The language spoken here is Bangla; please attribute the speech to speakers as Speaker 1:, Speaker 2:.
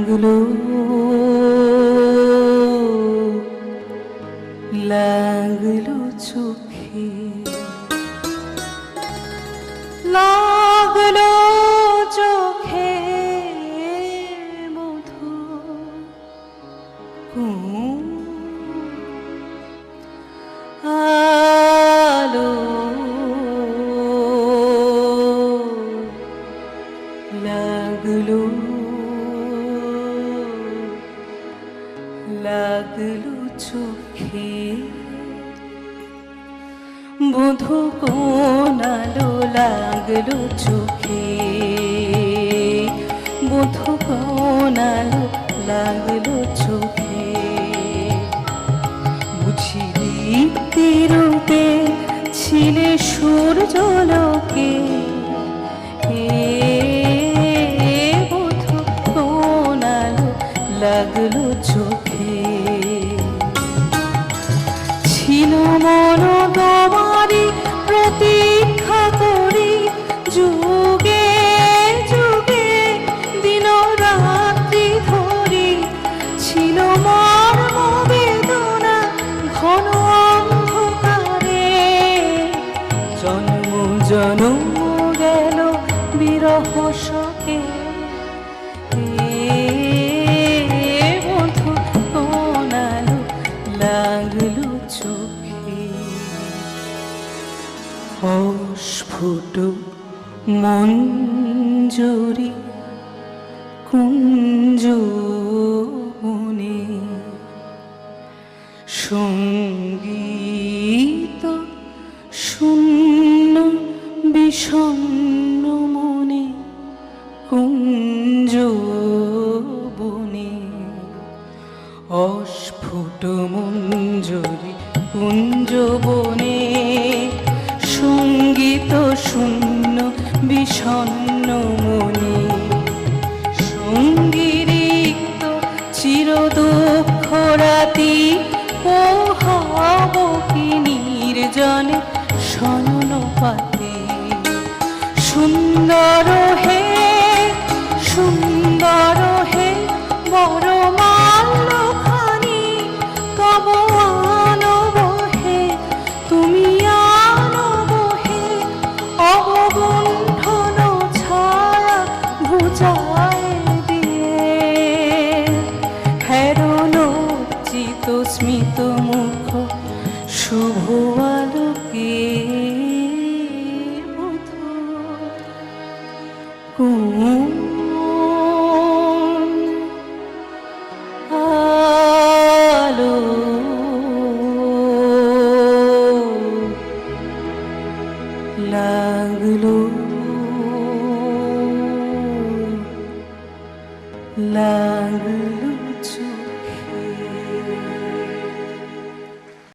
Speaker 1: লাগল লাগল চোখে। লাগল চোখে মধু। আলো। লাগল লাগল চোখে। বধু কোন লাগল চোখে। বধু কোন আলো লাগল চোখে। বুঝিলি তিরুতে ছিলে সূর্যলোকে লাগল চোখে। ছিল মন তোমারি প্রতীক্ষা করি। যুগে যুগে দিন রাত্রি ধরি। ছিল মর্ম বেদনা ঘন অন্ধকারে। জন্ম জন্ম গেল বিরহ শোকে। অস্ফুট মঞ্জুরি কুঞ্জ মনে সংগীত শূন্য বিষণ্ণ মনে কুঞ্জ বনে অস্ফুট মঞ্জরি কুঞ্জ বনে সংগীত শূন্য বিষণ্ণ মনে। সঙ্গীরিক্ত চির দুঃখ রাতি পোহাব কি নির্জনে শয়ন সুন্দর হে চিত স্মিত মুখ শুভ আলোকে লাগল। লাগল।